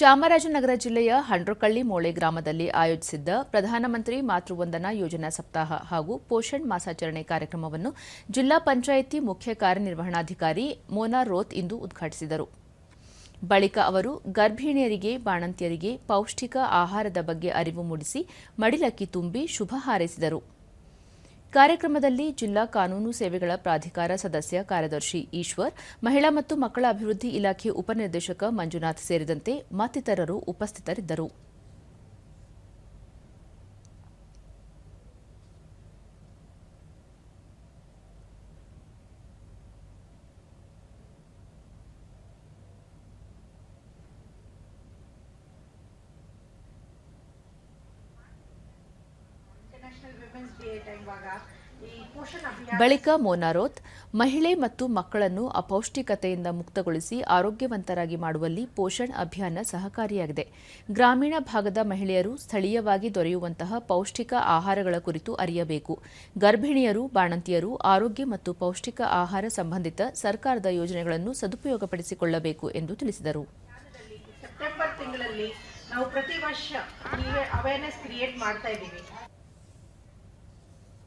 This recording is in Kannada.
ಚಾಮರಾಜನಗರ ಜಿಲ್ಲೆಯ ಹಂಡ್ರಕಳ್ಳಿ ಮೋಳೆ ಗ್ರಾಮದಲ್ಲಿ ಆಯೋಜಿಸಿದ್ದ ಪ್ರಧಾನಮಂತ್ರಿ ಮಾತೃವಂದನಾ ಯೋಜನಾ ಸಪ್ತಾಹ ಹಾಗೂ ಪೋಷಣ್ ಮಾಸಾಚರಣೆ ಕಾರ್ಯಕ್ರಮವನ್ನು ಜಿಲ್ಲಾ ಪಂಚಾಯಿತಿ ಮುಖ್ಯ ಕಾರ್ಯನಿರ್ವಹಣಾಧಿಕಾರಿ ಮೋನಾ ರೋತ್ ಇಂದು ಉದ್ಘಾಟಿಸಿದರು. ಬಳಿಕ ಅವರು ಗರ್ಭಿಣಿಯರಿಗೆ, ಬಾಣಂತಿಯರಿಗೆ ಪೌಷ್ಟಿಕ ಆಹಾರದ ಬಗ್ಗೆ ಅರಿವು ಮೂಡಿಸಿ ಮಡಿಲಕ್ಕಿ ತುಂಬಿ ಶುಭ ಹಾರೈಸಿದರು. ಕಾರ್ಯಕ್ರಮದಲ್ಲಿ ಜಿಲ್ಲಾ ಕಾನೂನು ಸೇವೆಗಳ ಪ್ರಾಧಿಕಾರ ಸದಸ್ಯ ಕಾರ್ಯದರ್ಶಿ ಈಶ್ವರ್, ಮಹಿಳಾ ಮತ್ತು ಮಕ್ಕಳ ಅಭಿವೃದ್ಧಿ ಇಲಾಖೆ ಉಪನಿರ್ದೇಶಕ ಮಂಜುನಾಥ್ ಸೇರಿದಂತೆ ಮತ್ತಿತರರು ಉಪಸ್ಥಿತರಿದ್ದರು. ಬಳಿಕ ಮೋನಾರೋತ್ ಮಹಿಳೆ ಮತ್ತು ಮಕ್ಕಳನ್ನು ಅಪೌಷ್ಟಿಕತೆಯಿಂದ ಮುಕ್ತಗೊಳಿಸಿ ಆರೋಗ್ಯವಂತರಾಗಿ ಮಾಡುವಲ್ಲಿ ಪೋಷಣ್ ಅಭಿಯಾನ ಸಹಕಾರಿಯಾಗಿದೆ. ಗ್ರಾಮೀಣ ಭಾಗದ ಮಹಿಳೆಯರು ಸ್ಥಳೀಯವಾಗಿ ದೊರೆಯುವಂತಹ ಪೌಷ್ಟಿಕ ಆಹಾರಗಳ ಕುರಿತು ಅರಿಯಬೇಕು. ಗರ್ಭಿಣಿಯರು ಬಾಣಂತಿಯರು ಆರೋಗ್ಯ ಮತ್ತು ಪೌಷ್ಟಿಕ ಆಹಾರ ಸಂಬಂಧಿತ ಸರ್ಕಾರದ ಯೋಜನೆಗಳನ್ನು ಸದುಪಯೋಗಪಡಿಸಿಕೊಳ್ಳಬೇಕು ಎಂದು ತಿಳಿಸಿದರು. ನಾವು ಪ್ರತಿ ವರ್ಷ ಅವೇರ್ನೆಸ್ ಕ್ರಿಯೇಟ್ ಮಾಡ್ತಾ ಇದ್ದೀವಿ.